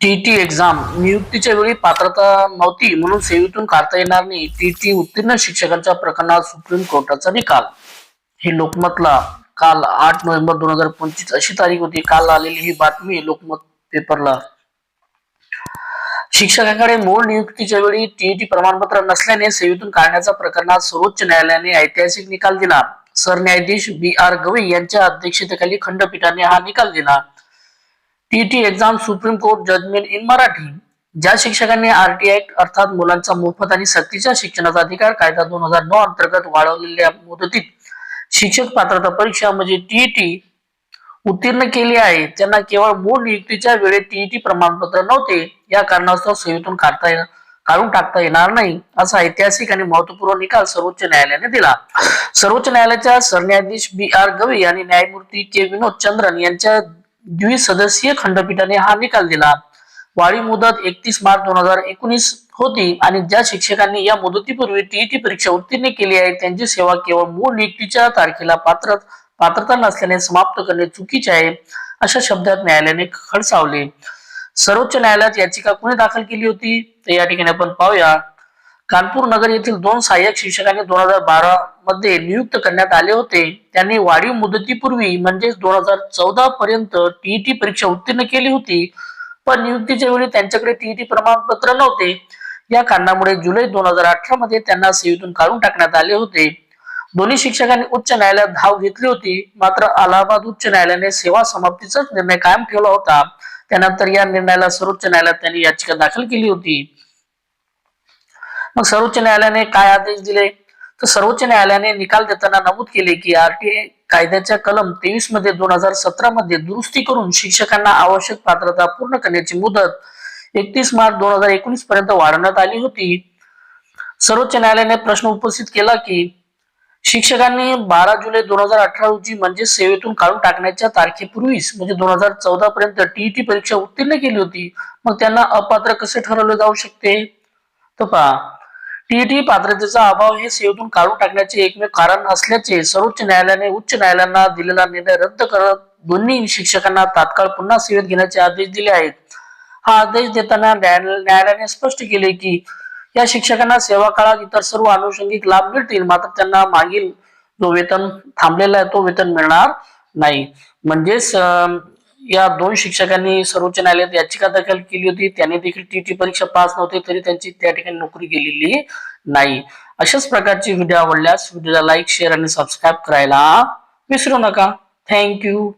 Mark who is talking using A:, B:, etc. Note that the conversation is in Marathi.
A: टीटी एक्झाम नियुक्तीच्या वेळी पात्रता नव्हती म्हणून सेवेतून काढता येणार नाही. टीटी उत्तीर्ण शिक्षकांच्या प्रकरणात सुप्रीम कोर्टाचा निकाल. हे लोकमतला काल आठ नोव्हेंबर दोन हजार पंचवीस अशी तारीख होती. काल आलेली ही बातमी लोकमत पेपरला. शिक्षकांकडे मूळ नियुक्तीच्या वेळी टीईटी प्रमाणपत्र नसल्याने सेवेतून काढण्याच्या प्रकरणात सर्वोच्च न्यायालयाने ऐतिहासिक निकाल दिला. सरन्यायाधीश बी आर गवई यांच्या अध्यक्षतेखाली खंडपीठाने हा निकाल दिला. TT exam Supreme Court judgement in Marathi ज्या शिक्षकांनी आरटीआय अर्थात मुलांचा मोफत आणि सक्तीच्या शिक्षणाचा अधिकार कायदा दोन हजार नऊ अंतर्गत वाढवलेल्या मुदतीत शिक्षक पात्रता परीक्षा म्हणजे टीईटी उत्तीर्ण केली आहे. त्यांना केवळ मूळ नियुक्तीच्या वेळेत टीईटी प्रमाणपत्र नव्हते. या कारणास्तव सेवेतून काढता ये- काढून टाकता येणार नाही असा ऐतिहासिक आणि महत्त्वपूर्ण निकाल सर्वोच्च न्यायालयाने दिला. सर्वोच्च न्यायालयाच्या सरन्यायाधीश बी आर गवई आणि न्यायमूर्ती के विनोद चंद्रन यांच्या द्विसदस्यीय खंडपीठाने हा निकाल दिला. वाढी मुदत एकतीस मार्च दोन हजार एकोणीस होती आणि ज्या शिक्षकांनी या मुदतीपूर्वी टीईटी परीक्षा उत्तीर्ण केली आहे त्यांची सेवा केवळ मूळ नियुक्तीच्या तारखेला पात्र पात्रता नसल्याने समाप्त करणे चुकीचे आहे अशा शब्दात न्यायालयाने खडसावले. सर्वोच्च न्यायालयात याचिका कोणी दाखल केली होती? तर या ठिकाणी आपण पाहूया. कानपूर नगर येथील दोन सहाय्यक शिक्षकांनी दोन हजार बारा मध्ये नियुक्त करण्यात आले होते. त्यांनी वाढीव मुदतीपूर्वी म्हणजेच दोन हजार चौदा पर्यंत टीईटी परीक्षा उत्तीर्ण केली होती. पण नियुक्तीच्या वेळी त्यांच्याकडे टीईटी प्रमाणपत्र नव्हते. या कारणामुळे जुलै दोन हजार अठरा मध्ये त्यांना सेवेतून काढून टाकण्यात आले होते. दोन्ही शिक्षकांनी उच्च न्यायालयात धाव घेतली होती. मात्र अलाहाबाद उच्च न्यायालयाने सेवा समाप्तीचाच निर्णय कायम ठेवला होता. त्यानंतर या निर्णयाला सर्वोच्च न्यायालयात त्यांनी याचिका दाखल केली होती. मग सर्वोच्च न्यायालयाने काय आदेश दिले? तर सर्वोच्च न्यायालयाने निकाल देताना नमूद केले की आरटीए कायद्याच्या कलम तेवीसमध्ये दोन हजार सतरा मध्ये दुरुस्ती करून शिक्षकांना आवश्यक पात्रता पूर्ण करण्याची मुदत एकतीस मार्च दोन हजार एकोणीस पर्यंत वाढवण्यात आली होती. सर्वोच्च न्यायालयाने प्रश्न उपस्थित केला की शिक्षकांनी बारा जुलै दोन हजार अठरा रोजी म्हणजे सेवेतून काढून टाकण्याच्या तारखेपूर्वीच म्हणजे दोन हजार चौदा पर्यंत टीईटी परीक्षा उत्तीर्ण केली होती. मग त्यांना अपात्र कसे ठरवले जाऊ शकते? तर पहा टीईटी पात्रतेचा अभाव हे सेवेतून काढून टाकण्याचे एकमेव कारण असल्याचे सर्वोच्च न्यायालयाने उच्च न्यायालयांना दिलेला निर्णय रद्द करत दोन्ही शिक्षकांना तात्काळ पुन्हा सेवेत घेण्याचे आदेश दिले आहेत. हा आदेश देताना न्यायालयाने स्पष्ट केले की या शिक्षकांना सेवा काळात इतर सर्व अनुषंगिक लाभ मिळतील मात्र त्यांना मागील जो वेतन थांबलेला आहे तो वेतन मिळणार नाही. म्हणजेच या दोन शिक्षकांनी सर्वोच्च न्यायालयात याचिका दाखल केली होती. त्यांनी देखील टीटी परीक्षा पास नव्हती तरी त्यांची त्या ठिकाणी नोकरी गेलेली नाही. अशाच प्रकारची व्हिडिओ आवडल्यास व्हिडिओला लाईक शेअर आणि सबस्क्राईब करायला विसरू नका. थँक्यू.